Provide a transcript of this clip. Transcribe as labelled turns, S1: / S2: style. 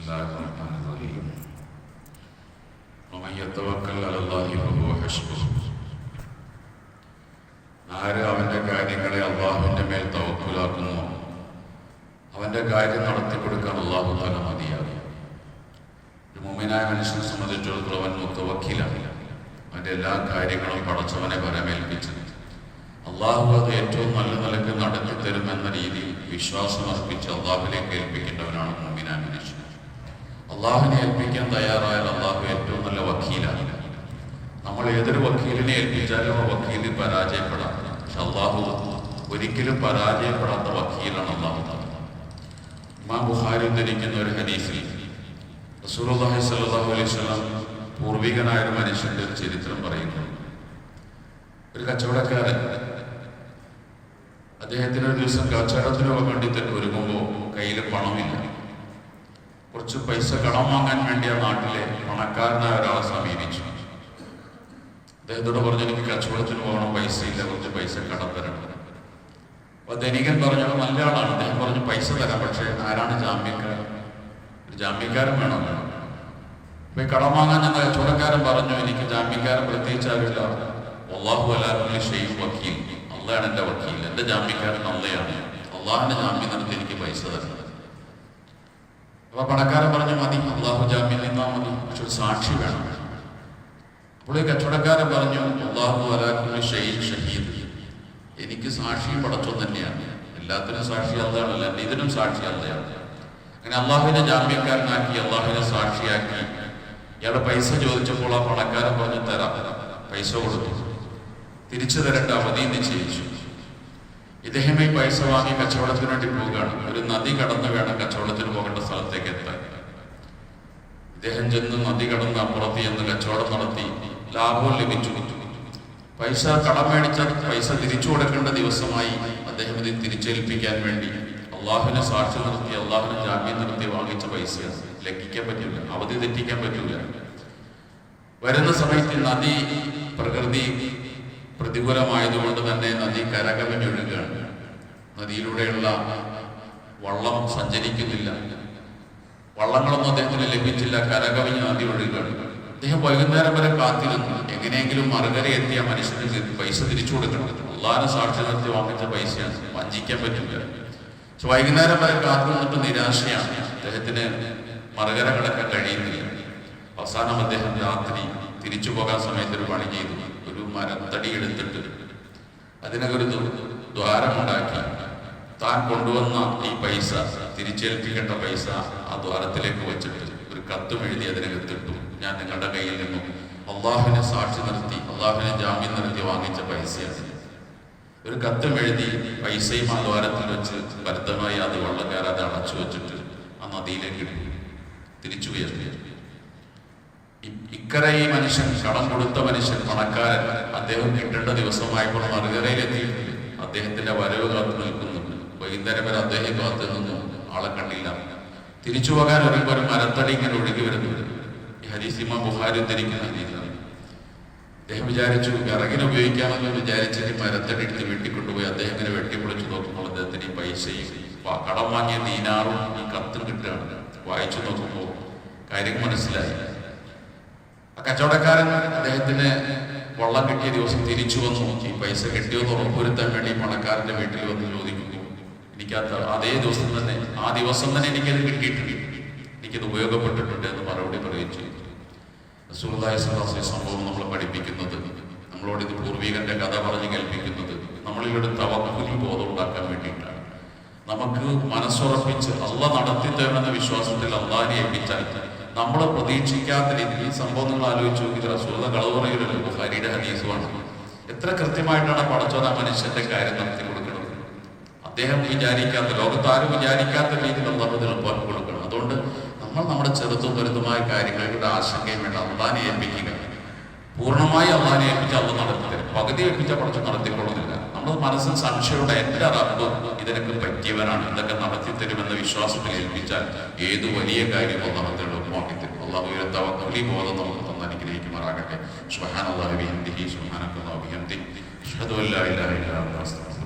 S1: الله الرحمن الرحيم ومن يتوكل على الله فهو حسبه ആര് അവന്റെ കാര്യങ്ങളെ അള്ളാഹുവിന്റെ മേൽ തവക്കുലാക്കുന്നു അവന്റെ കാര്യം നടത്തി കൊടുക്കാൻ അള്ളാഹു താല മതിയാകും ഒരു മുമിനായ മനുഷ്യനെ സംബന്ധിച്ചിടത്തോളം അവൻ മുത്തവക്കിലാണ് അവന്റെ എല്ലാ കാര്യങ്ങളും പടച്ചവനെ വരമേൽപ്പിച്ചത് അള്ളാഹു അത് ഏറ്റവും നല്ല നിലക്ക് നടത്തി തരുമെന്ന രീതിയിൽ വിശ്വാസം അർപ്പിച്ച് അള്ളാഹുലേക്ക് ഏൽപ്പിക്കേണ്ടവനാണ് മുമിനായ മനുഷ്യൻ അള്ളാഹുവിനെ ഏൽപ്പിക്കാൻ തയ്യാറായാൽ അള്ളാഹു ഏറ്റവും നല്ല വക്കീലാണ്. നമ്മൾ ഏതൊരു വക്കീലിനെ ഏൽപ്പിച്ചാലും ആ വക്കീൽ പരാജയപ്പെടാം. പക്ഷെ അള്ളാഹു ഒരിക്കലും പരാജയപ്പെടാത്ത വക്കീലാണ് അള്ളാഹു. ഇമാം ബുഖാരി ധരിക്കുന്ന ഒരു ഹദീസിൽ റസൂലുള്ളാഹി സ്വല്ലല്ലാഹു അലൈഹി വസല്ലം പൂർവികനായ ഒരു മനുഷ്യന്റെ ഒരു ചരിത്രം പറയുന്നു. ഒരു കച്ചവടക്കാരൻ അദ്ദേഹത്തിന് ഒരു ദിവസം കച്ചവടത്തിന് വേണ്ടി തന്നെ ഒരുങ്ങുമ്പോൾ കയ്യിൽ പണമില്ല. കുറച്ച് പൈസ കടം വാങ്ങാൻ വേണ്ടി ആ നാട്ടിലെ പണക്കാരനായ ഒരാളെ സമീപിച്ചു. അദ്ദേഹത്തോട് പറഞ്ഞു എനിക്ക് കച്ചവടത്തിന് പോകണം പൈസ ഇല്ല കുറച്ച് പൈസ കടം തരണം. അപ്പൊ ധനികൻ പറഞ്ഞു "അത് നല്ല ആളാണ്. അദ്ദേഹം പറഞ്ഞു പൈസ തരാം പക്ഷെ ആരാണ് ജാമ്യക്കാരൻ? ഒരു ജാമ്യക്കാരൻ വേണം. അപ്പൊ ഈ കടം വാങ്ങാൻ ഞാൻ കച്ചവടക്കാരൻ പറഞ്ഞു എനിക്ക് ജാമ്യക്കാരൻ പ്രത്യേകിച്ച് ആവില്ല അള്ളാഹു അലാഹുലി ഷെയ്ഖ് വക്കീൽ. അള്ളയാണ് എന്റെ വക്കീൽ. എന്റെ ജാമ്യക്കാരൻ അള്ളയാണ്. അള്ളാഹിന്റെ ജാമ്യം നടത്തി എനിക്ക് പൈസ തരണം. അപ്പൊ പണക്കാരൻ പറഞ്ഞു മതി അള്ളാഹു ജാമ്യം നിന്നാ മതി പക്ഷെ ഒരു സാക്ഷി വേണം. അപ്പോൾ ഈ കച്ചവടക്കാരൻ പറഞ്ഞു അള്ളാഹു അലാഹുലി ഷെയ്ഖ് ഷഹീദ്. എനിക്ക് സാക്ഷി പടച്ചോ തന്നെയാണ്. എല്ലാത്തിനും സാക്ഷി അല്ലാണല്ല ഇതിനും സാക്ഷി അള്ളയാണ് അങ്ങനെ അള്ളാഹുവിനെ ജാമ്യക്കാരനാക്കി അള്ളാഹുവിനെ സാക്ഷിയാക്കി. ഇയാളുടെ പൈസ ചോദിച്ചപ്പോൾ ആ പണക്കാരൻ പറഞ്ഞു തരാം പൈസ കൊടുത്തു. തിരിച്ചു തരേണ്ട അവധി നിശ്ചയിച്ചു ഇദ്ദേഹം പൈസ വാങ്ങി കച്ചവടത്തിന് വേണ്ടി പോവുകയാണ്. ഒരു നദി കടന്ന് വേണം കച്ചവടത്തിന് പോകേണ്ട സ്ഥലത്തേക്ക് എത്താൻ. ഇദ്ദേഹം ചെന്ന് നദി കടന്ന് അപ്പുറത്ത് ചെന്ന് കച്ചവടം നടത്തി. ലാഭവും ലഭിച്ചു. പൈസ കടം മേടിച്ച പൈസ തിരിച്ചു കൊടുക്കേണ്ട ദിവസമായി അദ്ദേഹം ഇത് തിരിച്ചേൽപ്പിക്കാൻ വേണ്ടി അള്ളാഹുവിനെ സാക്ഷി നിർത്തി അള്ളാഹുവിനെ ജാമ്യം നിർത്തി വാങ്ങിച്ച പൈസ ലംഘിക്കാൻ പറ്റില്ല അവധി തെറ്റിക്കാൻ പറ്റില്ല വരുന്ന സമയത്ത് നദി പ്രകൃതി പ്രതികൂലമായതുകൊണ്ട് തന്നെ നദി കരകവിഞ്ഞൊഴുകുകയാണ് നദിയിലൂടെയുള്ള വള്ളം സഞ്ചരിക്കുന്നില്ല. വള്ളങ്ങളൊന്നും അദ്ദേഹത്തിന് ലഭിച്ചില്ല. കരകവിഞ്ഞ് നദി ഒഴുകുകയാണ് അദ്ദേഹം വൈകുന്നേരം വരെ കാത്തിരുന്നു. എങ്ങനെയെങ്കിലും മറുകര എത്തിയ മനുഷ്യന് പൈസ തിരിച്ചു കൊടുക്കണം. അള്ളാഹിനെ സാക്ഷി നിർത്തി വാങ്ങിച്ച പൈസയാണ്. വഞ്ചിക്കാൻ പറ്റില്ല. പക്ഷെ വൈകുന്നേരം വരെ കാത്തു നിന്നിട്ട് നിരാശയാണ്. അദ്ദേഹത്തിന് മറുകര കിടക്കാൻ കഴിയുന്നില്ല. അവസാനം അദ്ദേഹം രാത്രി തിരിച്ചു പോകാൻ സമയത്ത് ഒരു പണി ചെയ്തു. ഒരു മരത്തടി എടുത്തിട്ട് അതിനൊരു ദ്വ- ദ്വാരമുണ്ടാക്കി. താൻ കൊണ്ടുവന്ന ഈ പൈസ തിരിച്ചേൽപ്പിക്കേണ്ട പൈസ ആ ദ്വാരത്തിലേക്ക് വെച്ചിട്ട് ഒരു കത്തും എഴുതി അതിനകത്തിട്ടു. ഞാൻ നിങ്ങളുടെ കയ്യിൽ നിന്നും. അള്ളാഹുവിനെ സാക്ഷി നിർത്തി അള്ളാഹുവിനെ ജാമ്യം നിർത്തി വാങ്ങിച്ച പൈസയാണ് ഒരു കത്തും എഴുതി പൈസയും ആ ദ്വാരത്തിൽ വെച്ച് ഭരതമായി അത് വെള്ളക്കാരത് അടച്ചു വെച്ചിട്ട് ആ നദിയിലേക്ക് തിരിച്ചു ഉയർത്തി ഇക്കരെ ഈ മനുഷ്യൻ കടം കൊടുത്ത മനുഷ്യൻ പണക്കാരൻ. അദ്ദേഹം കിട്ടേണ്ട ദിവസമായപ്പോൾ മറുകരയിലെത്തി. അദ്ദേഹത്തിന്റെ വരവ് കാത്തു നിൽക്കുന്നുണ്ട് വൈകുന്നേരം വരെ അദ്ദേഹം കാത്തു നിന്നു. ആളെ കണ്ടില്ല. തിരിച്ചു പോകാൻ ഒരുമ്പോൾ ഒരു മരത്തടി ഇങ്ങനെ ഒഴുകി ഈ ഹരീസിമ ബുഹാരി ഉദ്ധരിക്കുന്ന ഹരീസാണ് അദ്ദേഹം വിചാരിച്ചു വിറകിന് ഉപയോഗിക്കാമെന്ന് വിചാരിച്ചിട്ട് മരത്തടി എടുത്ത് വെട്ടിക്കൊണ്ടുപോയി അദ്ദേഹം ഇങ്ങനെ വെട്ടിപ്പൊളിച്ചു നോക്കുമ്പോൾ അദ്ദേഹത്തിന് ഈ പൈസയും കടം വാങ്ങിയ ദീനാറും ഈ കത്തും കിട്ടുകയാണ്. വായിച്ചു നോക്കുമ്പോൾ കാര്യം മനസ്സിലായി. കച്ചവടക്കാരൻ അദ്ദേഹത്തിന് വള്ളം കിട്ടിയ ദിവസം തിരിച്ചു വന്നു. നോക്കി പൈസ കിട്ടിയോന്ന് ഉറപ്പുവരുത്താൻ വേണ്ടി പണക്കാരന്റെ വീട്ടിൽ വന്ന് ചോദിക്കുന്നു. എനിക്കത് അതേ ദിവസം തന്നെ ആ ദിവസം തന്നെ എനിക്കത് കിട്ടിയിട്ടുണ്ട്. എനിക്കത് ഉപയോഗപ്പെട്ടിട്ടുണ്ട് എന്ന് മറുപടി പറയുകയും ചെയ്തു. അലൈഹി വസല്ലം സംഭവം നമ്മളെ പഠിപ്പിക്കുന്നത് നമ്മളോട് ഇത് പൂർവികന്റെ കഥ പറഞ്ഞ് കേൾപ്പിക്കുന്നത് നമ്മളിലൊരു തവക്കുലി ബോധം ഉണ്ടാക്കാൻ വേണ്ടിയിട്ടാണ്. നമുക്ക് മനസ്സുറപ്പിച്ച് അള്ള നടത്തി തരുമെന്ന വിശ്വാസത്തിൽ അള്ളാഹിനെ ഏൽപ്പിച്ചാൽ നമ്മൾ പ്രതീക്ഷിക്കാത്ത രീതിയിൽ സംഭവം നിങ്ങൾ ആലോചിച്ച് നോക്കി റസൂല കളവ് പറയൂലല്ലോ ബുഹാരിയുടെ ഹദീസുമാണ്. എത്ര കൃത്യമായിട്ടാണ് പടച്ചോൻ ആ മനുഷ്യന്റെ കാര്യം നടത്തി കൊടുക്കുന്നത്? അദ്ദേഹം വിചാരിക്കാത്ത ലോകത്ത് ആരും വിചാരിക്കാത്ത രീതിയിൽ അള്ളാഹു എളുപ്പമാക്കി കൊടുക്കണം. അതുകൊണ്ട് നമ്മൾ നമ്മുടെ ചെറുതും വലുതുമായ കാര്യങ്ങളുടെ ആശങ്കയും വേണ്ട. അള്ളാനെ ഏൽപ്പിക്കുക. പൂർണമായി അള്ളാനെ ഏൽപ്പിച്ച് അള്ള നടത്തി തരും. പകുതി ഏൽപ്പിച്ച പടച്ചോ നടത്തിക്കൊള്ളുന്നില്ല നമ്മൾ മനസ്സിൽ സംശയമുള്ള എല്ലാ റബ്ബ് ഇതിനൊക്കെ പറ്റിയവനാണ് ഇതൊക്കെ നടത്തി തരുമെന്ന വിശ്വാസത്തിൽ ഏൽപ്പിച്ചാൽ ഏത് വലിയ കാര്യമോ നമുക്ക് എളുപ്പമാക്കി അള്ളാഹു ബോധം നമുക്ക് തന്ന് അനുഗ്രഹിക്കുമാറാകട്ടെ. സുഹാൻ അള്ളാഹു സുഹാനക്കുല്ലാഹു ബിഹംദിഹി അഷ്ഹദു അല്ലാ ഇലാഹ